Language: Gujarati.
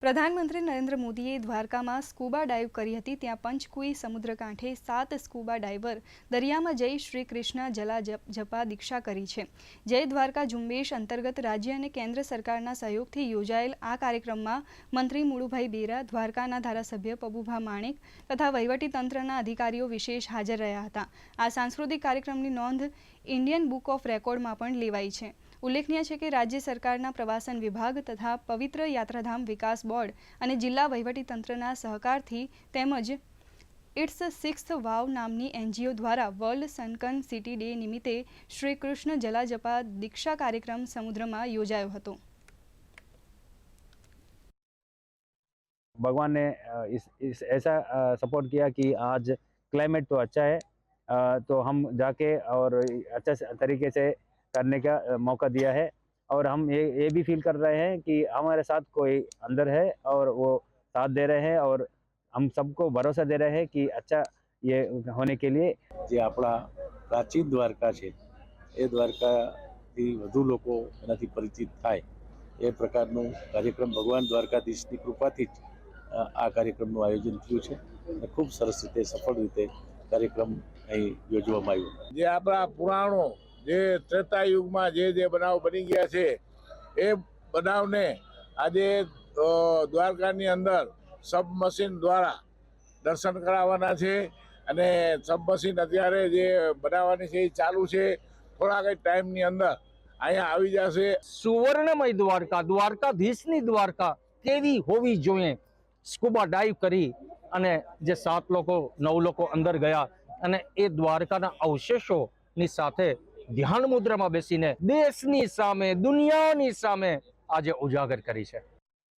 પ્રધાનમંત્રી નરેન્દ્ર મોદીએ દ્વારકામાં સ્કૂબા ડાઇવ કરી હતી. ત્યાં પંચકુઈ સમુદ્રકાંઠે સાત સ્કૂબા ડાઇવર દરિયામાં જઈ શ્રી કૃષ્ણ જલા જપ- દીક્ષા કરી છે. જય દ્વારકા ઝુંબેશ અંતર્ગત રાજ્ય અને કેન્દ્ર સરકારના સહયોગથી યોજાયેલ આ કાર્યક્રમમાં મંત્રી મુળુભાઈ બેરા, દ્વારકાના ધારાસભ્ય પબુભા માણેક તથા વહીવટીતંત્રના અધિકારીઓ વિશેષ હાજર રહ્યા હતા. આ સાંસ્કૃતિક કાર્યક્રમની નોંધ ઇન્ડિયન બુક ઓફ રેકોર્ડમાં પણ લેવાઈ છે. ઉલ્લેખનીય છે કે રાજ્ય સરકારના પ્રવાસન વિભાગ તથા પવિત્ર યાત્રાધામ વિકાસ બોર્ડ અને જિલ્લા વહીવટીતંત્રના સહકારથી તેમજ ઇટ્સ સિક્સ વાવ નામની એનજીઓ દ્વારા વર્લ્ડ સનકન સિટી ડે નિમિત્તે શ્રી કૃષ્ણ જલાજપા દીક્ષા કાર્યક્રમ સમુદ્રમાં યોજાયો હતો भगवान ने अ, इस इस ऐसा सपोर्ट किया कि आज क्लाइमेट तो अच्छा है अ, तो हम जाके और अच्छा से तरीके से करने का अ, मौका दिया है और हम ये ये भी फील कर रहे हैं कि हमारे साथ कोई अंदर है और वो साथ दे रहे हैं और हम सबको भरोसा दे रहे हैं कि अच्छा ये होने के लिए જે આપણા પ્રાચીન દ્વારકા છે એ દ્વારકાથી વધુ લોકો એનાથી પરિચિત થાય એ પ્રકારનું કાર્યક્રમ ભગવાન દ્વારકાધીશની કૃપાથી જ અ, આ કાર્યક્રમનું આયોજન થયું છે અને ખૂબ સરસ રીતે સફળ રીતે કાર્યક્રમ અહીં યોજવામાં આવ્યો જે આપણા પુરાણો જે ત્રેતા યુગમાં જે જે બનાવ બની ગયા છે, એ બનાવને આજે દ્વારકાની અંદર સબમશીન દ્વારા દર્શન કરાવવાના છે અને સબમશીન અત્યારે જે બનાવવાની છે એ ચાલુ છે. થોડાક જ ટાઈમની અંદર અહીંયા આવી જશે. સુવર્ણમય દ્વારકા, દ્વારકાધીશની દ્વારકા કેવી હોવી જોઈએ? સ્કુબા ડાઈવ કરી અને જે સાત લોકો, નવ લોકો અંદર ગયા અને એ દ્વારકાના અવશેષોની સાથે ધ્યાન મુદ્રામાં બેસીને દેશની સામે દુનિયાની સામે આજે ઉજાગર કરી છે.